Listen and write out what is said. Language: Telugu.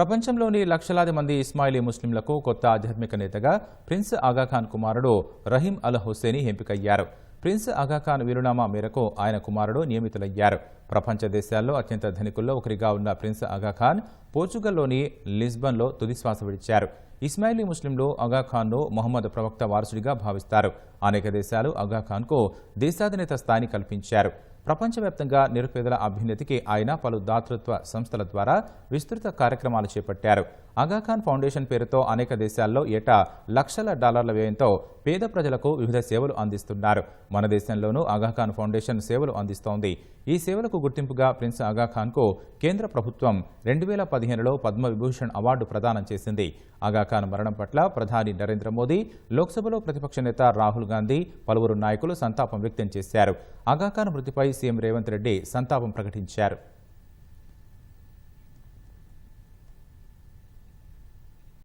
ప్రపంచంలోని లక్షలాది మంది ఇస్మాయిలీ ముస్లింలకు కొత్త ఆధ్యాత్మిక నేతగా ప్రిన్స్ ఆగాఖాన్ కుమారుడు రహీం అల్ హుస్సేని ఎంపికయ్యారు. ప్రిన్స్ ఆగాఖాన్ వీరునామా మేరకు ఆయన కుమారుడు నియమితులయ్యారు. ప్రపంచ దేశాల్లో అత్యంత ధనికుల్లో ఒకరిగా ఉన్న ప్రిన్స్ ఆగాఖాన్ పోర్చుగల్లోని లిస్బన్లో తుదిశ్వాస విడిచారు. ఇస్మాయిలీ ముస్లింలు ఆగాఖాన్ను మొహమ్మద్ ప్రవక్త వారసుడిగా భావిస్తారు. అనేక దేశాలు అగాఖాన్కు దేశాధినేత స్థాయిని కల్పించారు. ప్రపంచవ్యాప్తంగా నిరుపేదల అభ్యున్నతికి ఆయన పలు దాతృత్వ సంస్థల ద్వారా విస్తృత కార్యక్రమాలు చేపట్టారు. అగాఖాన్ ఫౌండేషన్ పేరుతో అనేక దేశాల్లో ఏటా లక్షల డాలర్ల వ్యయంతో పేద ప్రజలకు వివిధ సేవలు అందిస్తున్నారు. మన దేశంలోనూ అగాఖాన్ ఫౌండేషన్ సేవలు అందిస్తోంది. ఈ సేవలకు గుర్తింపుగా ప్రిన్స్ అగాఖాన్కు కేంద్ర ప్రభుత్వం రెండు వేల పదిహేనులో పద్మవిభూషణ్ అవార్డు ప్రదానం చేసింది. ఆగాఖాన్ మరణం పట్ల ప్రధాని నరేంద్ర మోదీ లోక్సభలో ప్రతిపక్ష నేత రాహుల్ గాంధీ పలువురు నాయకులు సంతాపం వ్యక్తం చేశారు. అగాఖాన్ మృతిపై సీఎం రేవంత్ రెడ్డి సంతాపం ప్రకటించారు.